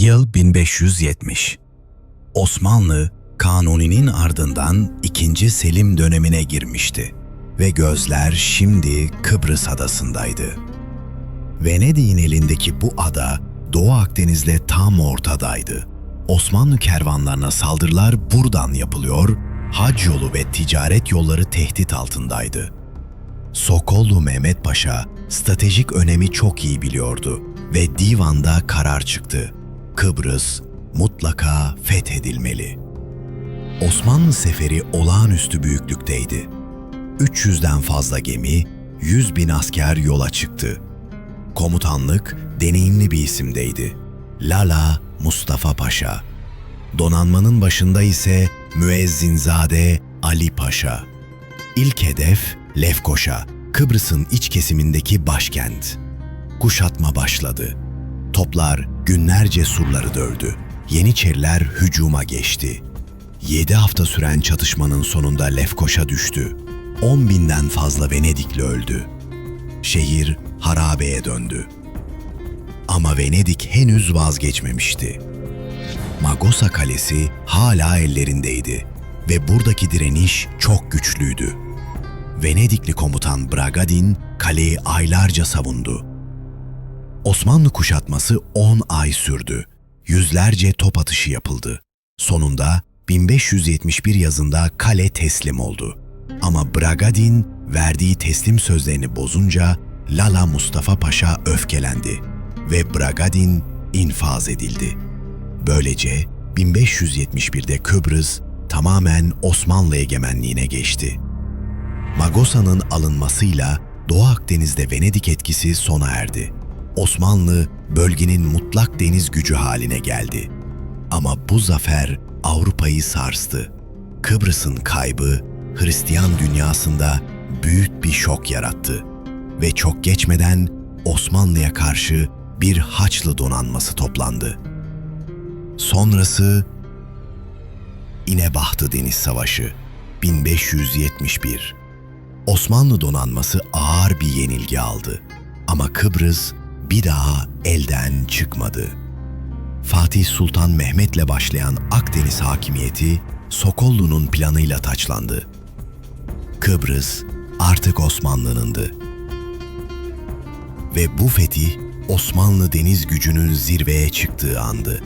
Yıl 1570. Osmanlı, Kanuni'nin ardından 2. Selim dönemine girmişti ve gözler şimdi Kıbrıs adasındaydı. Venedik'in elindeki bu ada Doğu Akdeniz'le tam ortadaydı. Osmanlı kervanlarına saldırılar buradan yapılıyor, hac yolu ve ticaret yolları tehdit altındaydı. Sokollu Mehmet Paşa stratejik önemi çok iyi biliyordu ve divanda karar çıktı. Kıbrıs mutlaka fethedilmeli. Osmanlı seferi olağanüstü büyüklükteydi. 300'den fazla gemi, 100 bin asker yola çıktı. Komutanlık deneyimli bir isimdeydi. Lala Mustafa Paşa. Donanmanın başında ise Müezzinzade Ali Paşa. İlk hedef Lefkoşa, Kıbrıs'ın iç kesimindeki başkent. Kuşatma başladı. Toplar günlerce surları dövdü. Yeniçeriler hücuma geçti. 7 hafta süren çatışmanın sonunda Lefkoşa düştü. 10 binden fazla Venedikli öldü. Şehir harabeye döndü. Ama Venedik henüz vazgeçmemişti. Magosa Kalesi hala ellerindeydi ve buradaki direniş çok güçlüydü. Venedikli komutan Bragadin kaleyi aylarca savundu. Osmanlı kuşatması 10 ay sürdü. Yüzlerce top atışı yapıldı. Sonunda 1571 yazında kale teslim oldu. Ama Bragadin verdiği teslim sözlerini bozunca Lala Mustafa Paşa öfkelendi ve Bragadin infaz edildi. Böylece 1571'de Kıbrıs tamamen Osmanlı egemenliğine geçti. Magosa'nın alınmasıyla Doğu Akdeniz'de Venedik etkisi sona erdi. Osmanlı bölgenin mutlak deniz gücü haline geldi. Ama bu zafer Avrupa'yı sarstı. Kıbrıs'ın kaybı Hristiyan dünyasında büyük bir şok yarattı ve çok geçmeden Osmanlı'ya karşı bir Haçlı donanması toplandı. Sonrası İnebahtı Deniz Savaşı 1571 Osmanlı donanması ağır bir yenilgi aldı. Ama Kıbrıs bir daha elden çıkmadı. Fatih Sultan Mehmet'le başlayan Akdeniz hakimiyeti Sokollu'nun planıyla taçlandı. Kıbrıs artık Osmanlı'nındı. Ve bu fetih Osmanlı deniz gücünün zirveye çıktığı andı.